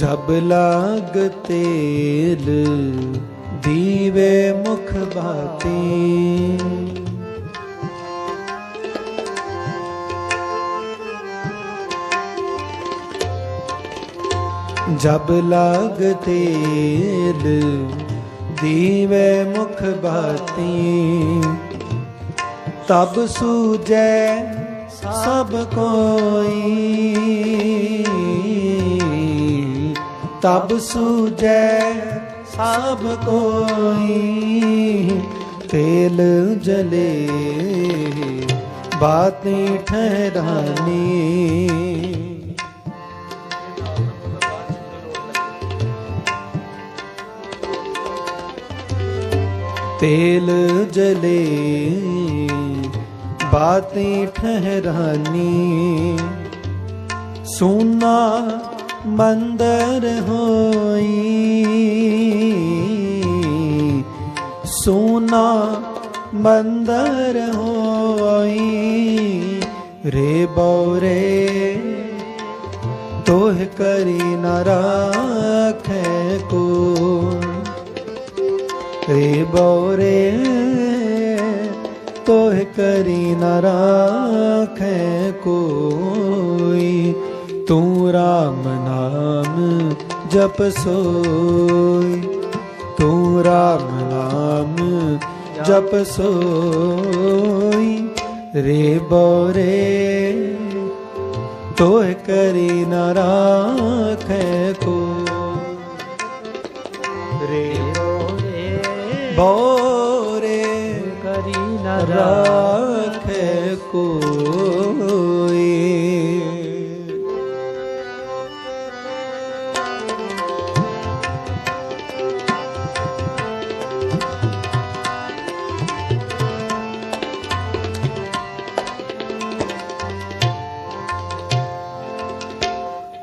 ਜਬ ਲਾਗ ਤੇਲ ਦੀਵੇ ਮੁਖ ਬਾਤੀ। ਜਬ ਲਾਗ ਤੇਲ ਦੀਵੇ ਮੁਖ ਬਾਤੀ। ਤਬ ਸੂਜੈ ਸਭ ਕੋਈ। तब सूजे सब कोई तेल जले। बातें ठहरानी। तेल जले बातें ठहरानी। सुना मंदर होई। सोना मंदर होई। रे बौरे तोह करी न राखे को। रे बौरे तोह करी न राखे कोई। तू राम नाम जप सोय तू राम नाम जप सोय रे बोरे तो करी नाख को रे बोरे करी नाख को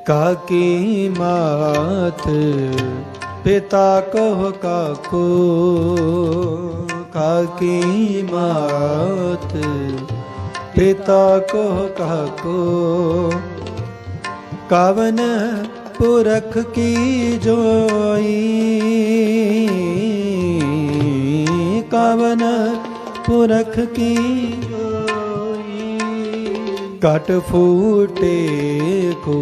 काकी मात पिता कह काको काकी मात पिता कह काको। कावन पुरख की जोई, कावन पुरख की कट फूटे को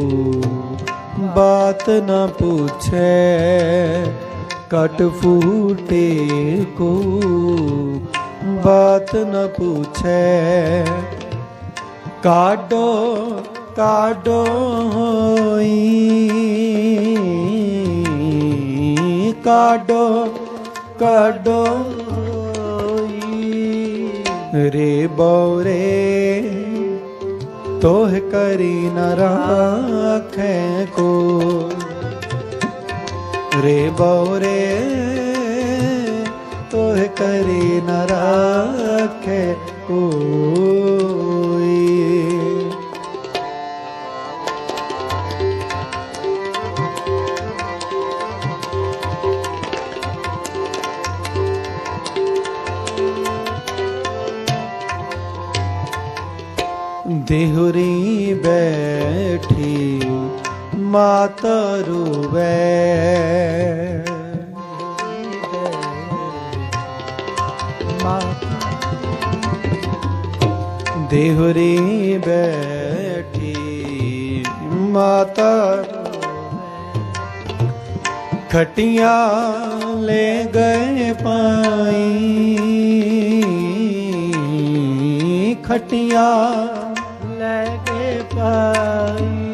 बात न पूछे। कट फूटे को बात न पूछे। काटो काटो काटो काटो रे बौरे तोह करी न राखें को। रे बौरे तोह करी न राखें को। ਦੇਹੁਰੀ ਬੈਠੀ ਮਾਤਾ ਰੁਵੈ ਦੇਹੁਰੀ ਬੈਠੀ ਮਾਤਾ ਖਟੀਆਂ ਲੈ ਗਏ ਪਾਈ। ਖਟਿਆ ਲੈ ਕੇ ਪਾਈ।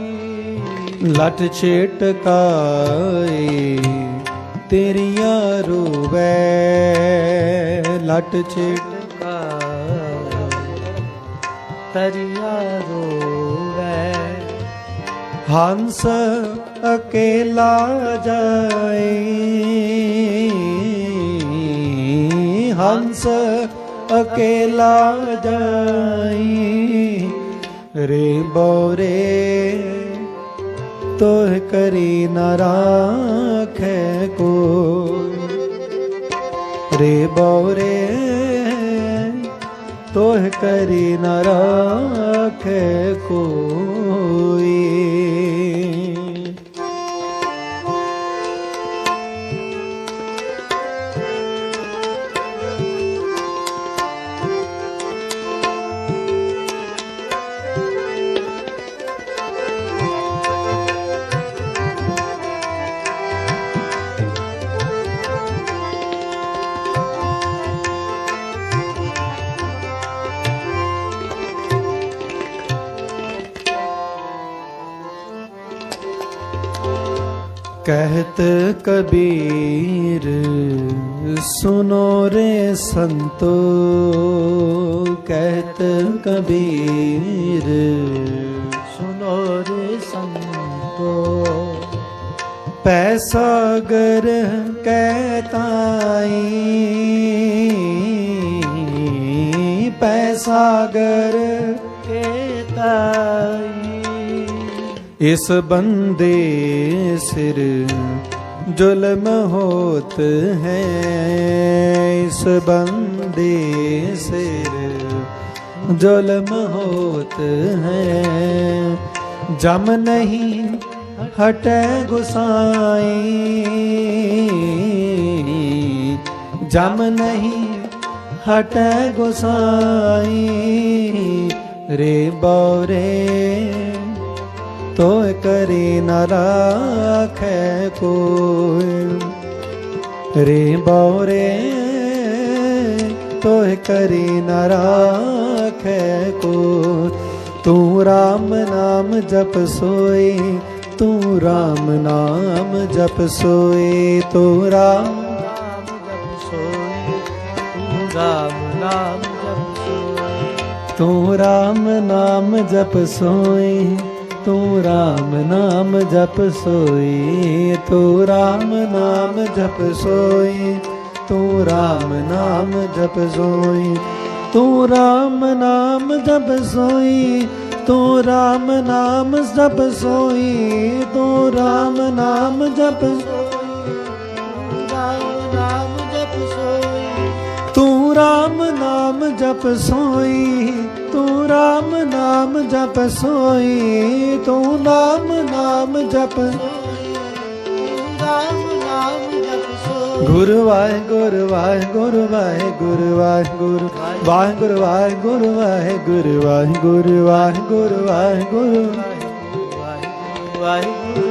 ਲਟ ਛੇਟਕਾਏ ਤੇਰੀਆਂ ਰੂਵੈ। ਲਟ ਛੇਟ ਕਾ ਤਰਿਆ ਹੰਸ ਅਕੇਲਾ ਜਾਏ, ਹੰਸ अकेला जाई। रे बोरे तो करी न राख को रे बोरे तो करी न राख कोई। कहत कबीर सुनो रे संतो कहत कबीर सुनो रे संतो पैसागर कहताई पैसागर के ताई इस बंदे सिर जुल्म होत है। इस बंदे सिर जुल्म होत है। जम नहीं हटे गुसाई। जम नहीं हटे गुसाई। रे बौरे तो करे न राखे कोई। रे बौरे तो करे न राखे को तू राम नाम जप सोए तू राम नाम जप सोए तू राम जप तू राम नाम जप सोई। तू राम नाम जप सोए ਤੂੰ RAM ਨਾਮ ਜਪ ਸੋਈ, ਤੂੰ RAM ਨਾਮ ਜਪ ਸੋਈ, ਤੂੰ RAM ਨਾਮ ਜਪ ਸੋਈ, ਤੂੰ RAM ਨਾਮ ਜਪ ਸੋਈ, ਤੂੰ RAM ਨਾਮ ਜਪ ਸੋਈ, ਤੂੰ RAM ਨਾਮ ਜਪ ਸੋਈ। RAM ਨਾਮ ਜਪ ਸੋਈ ਤੂੰ RAM ਨਾਮ ਜਪ ਸੋਈ ਤੂੰ ਨਾਮ ਨਾਮ ਜਪ ਗੁਰ ਵਾਹਿਗੁਰ ਵਾਹਿਗੁਰ ਵਾਹਿਗੁਰ ਵਾਹਿਗੁਰ ਵਾਹਿਗੁਰ ਵਾਹਿਗੁਰ ਵਾਹਿਗੁਰ ਵਾਹਿਗੁਰ ਵਾਹਿਗੁਰ ਵਾਹਿਗੁਰ ਵਾਹਿਗੁਰ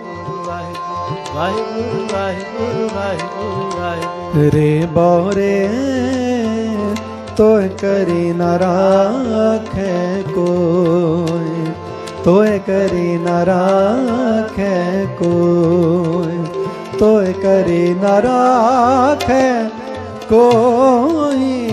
ਵਾਹਿਗੁਰੂ ਵਾਹਿਗੁਰੂ ਵਾਹਿਗੁਰੂ ਰੇ ਬੋਰੇ ਤੋਇ ਕਰੀ ਨ ਰਾਖੈ ਕੋਈ ਤੋਇ ਕਰੀ ਨ ਰਾਖੈ ਕੋਈ ਤੋਇ ਕਰੀ ਨ ਰਾਖੈ ਕੋਈ